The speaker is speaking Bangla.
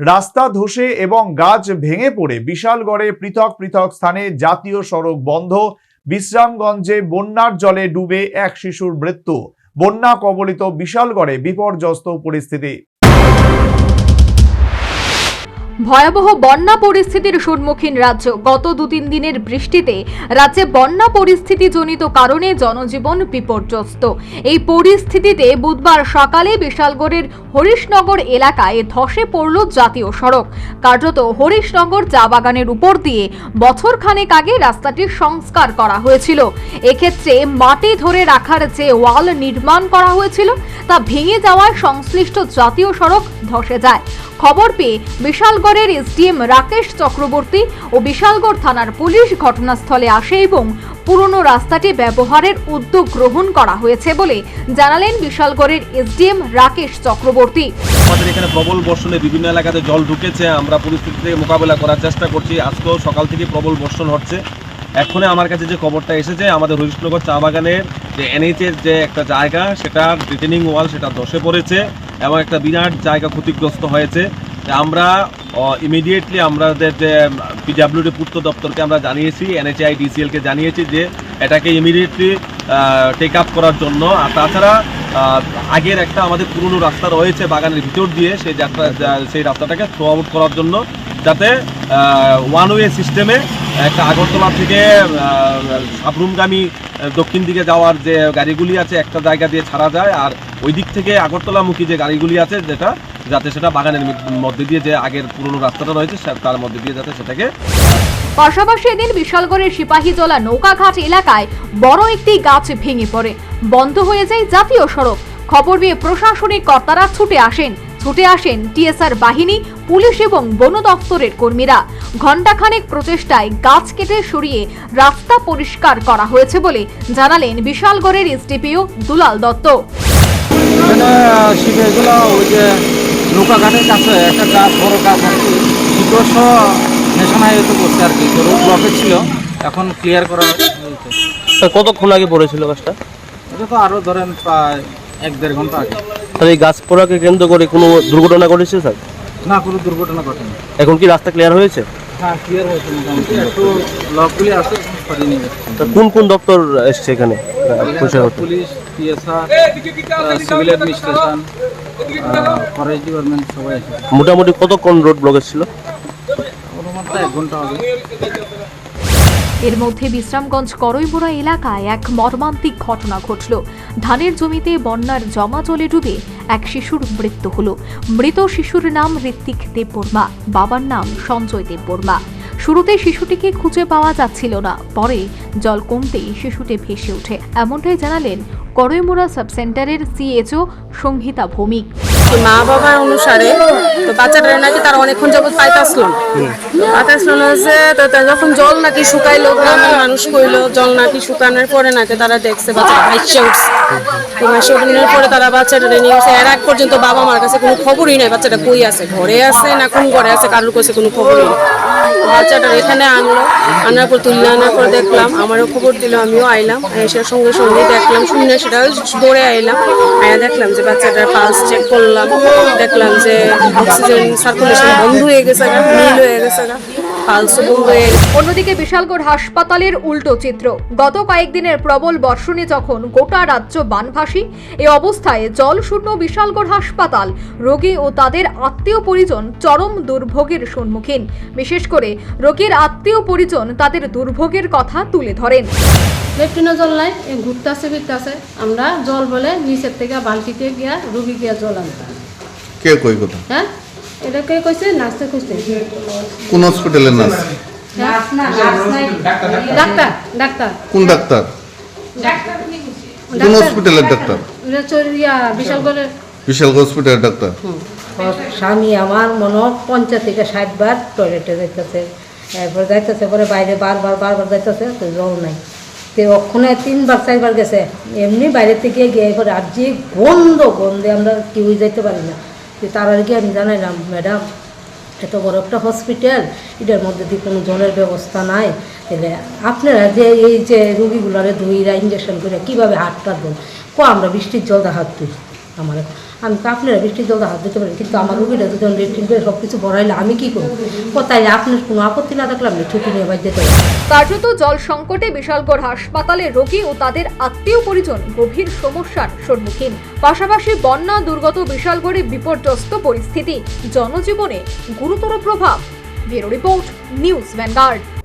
রাস্তা ধসে এবং গাছ ভেঙে পড়ে বিশালগড়ে পৃথক পৃথক স্থানে জাতীয় সড়ক বন্ধ। বিশ্রামগঞ্জে বন্যার জলে ডুবে এক শিশুর মৃত্যু। বন্যা কবলিত বিশালগড়ে বিপর্যস্ত পরিস্থিতি। ভয়াবহ বন্যা পরিস্থিতির সম্মুখীন রাজ্য। গত দু তিন দিনের বৃষ্টিতে রাজ্যে বন্যা পরিস্থিতি জনিত কারণে জনজীবন বিপর্যস্ত। এই পরিস্থিতিতে বুধবার সকালে বিশালগড়ের হরিশনগর এলাকায় ধসে পড়ল জাতীয় সড়ক। কার্যত হরিশনগর চা বাগানের উপর দিয়ে বছর খানেক আগে রাস্তাটির সংস্কার করা হয়েছিল। এক্ষেত্রে মাটি ধরে রাখার যে ওয়াল নির্মাণ করা হয়েছিল, তা ভেঙে যাওয়ায় সংশ্লিষ্ট জাতীয় সড়ক ধসে যায়। খবর পেয়ে বিশালগড়ের এসডিএম রাকেশ চক্রবর্তী ও বিশালগড় থানার পুলিশ ঘটনাস্থলে আসে এবং পুরনো রাস্তাটি ব্যবহারের উদ্যোগ গ্রহণ করা হয়েছে বলে জানালেন বিশালগড়ের এসডিএম রাকেশ চক্রবর্তী। আমাদের এখানে প্রবল বর্ষণে বিভিন্ন এলাকাতে জল ঢুকেছে। আমরা পরিস্থিতি থেকে মোকাবেলা করার চেষ্টা করছি। আজকেও সকাল থেকে প্রবল বর্ষণ হচ্ছে। এক্ষণে আমার কাছে যে খবরটা এসেছে, আমাদের হরিশনগর চা বাগানের যে এনএইচের যে একটা জায়গা সেটা রিটেনিং ওয়াল সেটা ধসে পড়েছে। এবং একটা বিরাট জায়গা ক্ষতিগ্রস্ত হয়েছে। আমরা ইমিডিয়েটলি আমাদের যে পিডাব্লিউডি পূর্ত দপ্তরকে আমরা জানিয়েছি এনএচআই ডিসিএলকে জানিয়েছি যে, এটাকে ইমিডিয়েটলি টেক আপ করার জন্য। আর তাছাড়া আগের একটা আমাদের পুরনো রাস্তা রয়েছে বাগানের ভিতর দিয়ে, সেই যাত্রা সেই রাস্তাটাকে থ্রো আউট করার জন্য, যাতে ওয়ান ওয়ে সিস্টেমে একটা আগরতলা থেকে সাবরুমগামী দক্ষিণ দিকে যাওয়ার যে গাড়িগুলি আছে, একটা জায়গা দিয়ে ছাড়া যায়। আর ওই দিক থেকে আগরতলামুখী যে গাড়িগুলি আছে, যেটা, যাতে সেটা বাগানের মধ্যে দিয়ে যে আগের পুরনো রাস্তাটা রয়েছে তার মধ্যে দিয়ে যাতে সেটাকে পাশাপাশি এদিন বিশালগড়ের সিপাহীজলা নৌকাঘাট এলাকায় বড় একটি গাছ ভেঙে পড়ে। বন্ধ হয়ে যায় জাতীয় সড়ক। খবর পেয়ে প্রশাসনিক কর্তারা ছুটে আসেন। ছুটে আসেন টিএসআর বাহিনী পুলিশ এবং বন দপ্তরের কর্মীরা। ঘণ্টাখানেক প্রচেষ্টায় গাছ কেটে সরিয়ে রাস্তা পরিষ্কার করা হয়েছে বলে জানালেন বিশালগড়ের এসডিপিও দুলাল দত্ত। এখানে শিবেগুলো ওই যে কাছে একটা গাছ বড় গাছ আর কি। শিবস নেশন করছে আর কি রোড ব্লকে ছিল এখন ক্লিয়ার করা হয়েছে। কতক্ষণ আগে পড়েছিল গাছটা? এটা তো আরও ধরেন প্রায় এক দেড় ঘণ্টা আগে। তাহলে এই গাছ পড়াকে কেন্দ্র করে কোনো দুর্ঘটনা ঘটেছে স্যার? না কোনো দুর্ঘটনা ঘটেনি। এখন কি রাস্তা ক্লিয়ার হয়েছে? হ্যাঁ ক্লিয়ার হয়েছে মোটামুটি। একটু লকগুলি আছে সরিয়ে নিয়ে তা কোন কোন দপ্তর এসছে এখানে? Police PSR civil administration forest department সবাই এসেছে মোটামুটি কতক্ষণ রোড ব্লকেজ ছিল? মোটামুটি এক ঘণ্টা হবে। এর মধ্যে বিশ্রামগঞ্জ করইবোড়া এলাকায় এক মর্মান্তিক ঘটনা ঘটল। ধানের জমিতে বন্যার জমা জলে ডুবে এক শিশুর মৃত্যু হল। মৃত শিশুর নাম ঋত্বিক দেববর্মা, বাবার নাম সঞ্জয় দেববর্মা। শুরুতে শিশুটিকে খুঁজে পাওয়া যাচ্ছিল না, পরে জল কমতেই শিশুটি ভেসে ওঠে। এমনটাই জানালেন করইমোড়া সাবসেন্টারের সিএচও সংহিতা ভৌমিক। মা বাবার অনুসারে, তো বাচ্চাটা নাকি তারা অনেকক্ষণ যাবত পাইতাছিল পাইতাছিল না যে, তো যখন জল নাকি শুকাইলো, গ্রামের মানুষ কইলো, জল নাকি শুকানোর পরে নাকি তারা দেখছে বাচ্চাটা ভাইসে উঠছে। তো ভাইসে উঠানোর পরে তারা বাচ্চাটা নিয়ে গেছে এর আগ পর্যন্ত বাবা মার কাছে কোনো খবরই নাই, বাচ্চাটা কই আছে, ঘরে আছে না কোন ঘরে আছে, কারোর কাছে কোনো খবরই নেই। বাচ্চাটা এখানে আনলো, আনার পর তুললে আনার পর দেখলাম, আমারও খবর দিল, আমিও আইলাম, এসে সঙ্গে সঙ্গে দেখলাম, শুনে সেটা দৌড়ে আইলাম। আয়া দেখলাম যে বাচ্চাটার পালস চেক করলাম। দেখলাম যে অক্সিজেন সার্কুলেশন বন্ধ হয়ে গেছে নীল হয়ে গেছে অন্যদিকে বিশালগড় হাসপাতালের উল্টো চিত্র। গত কয়েকদিনের প্রবল বর্ষণে যখন গোটা রাজ্য বানভাসী এ অবস্থায় জলশূন্য বিশালগড় হাসপাতাল রোগী ও তাদের আত্মীয় পরিজন চরম দুর্ভোগের সম্মুখীন। বিশেষ করে রোগীর আত্মীয় পরিজন তাদের দুর্ভোগের কথা তুলে ধরেন। লেফটিনও জল নাই এই ঘুরতেছে ফিরতেছে। আমরা জল বলে নিচের থেকে বালতিতে গিয়া রুগী গিয়া জল আনতাম। কে কই কথা? হ্যাঁ? এটা কে কইছে? কোন হসপিটালের নার্স? Doctor doctor. কোন ডাক্তার? কোন হসপিটালের ডাক্তার? এটা ইয়া বিশালগড়ের। বিশাল হসপিটালের ডাক্তার? স্বামী আমার মনে পঞ্চাশ থেকে ষাট বার টয়লেটে যাইতেছে। এরপর যাইতেছে পরে বাইরে বারবার বারবার যাইতেছে তো জল নাই। তো ওখানে তিনবার চারবার গেছে। এমনি বাইরে থেকে গিয়ে এরপরে আর যে গন্ধ গন্ধে আমরা কেউই যাইতে পারি না। তো তার আগে আমি জানাইলাম, ম্যাডাম, এত বড় একটা হসপিটাল এটার মধ্যে দিয়ে কোনো জলের ব্যবস্থা নাই। তাহলে আপনারা যে এই যে রুগীগুলারে ধুইরা ইঞ্জেকশন করে কীভাবে হাত পারবেন ক, আমরা বৃষ্টির জল হাত তুই আমার। আমি আপনারা বৃষ্টির জল হাত দিতে পারি কিন্তু আমার রুগীরা যদি করে সব কিছু ভরাইলে আমি কি করব? কোথায় আপনার কোনো আপত্তি না থাকলে আপনি ছুটি নিয়ে বাড়ি যেতে কার্যত জল সংকটে বিশালগড় হাসপাতালে রোগী ও তাদের আত্মীয় পরিজন গভীর সমস্যার সম্মুখীন। পাশাপাশি বন্যা দুর্গত বিশালগড়ে বিপর্যস্ত পরিস্থিতি, জনজীবনে গুরুতর প্রভাব। Bureau report, News Vanguard.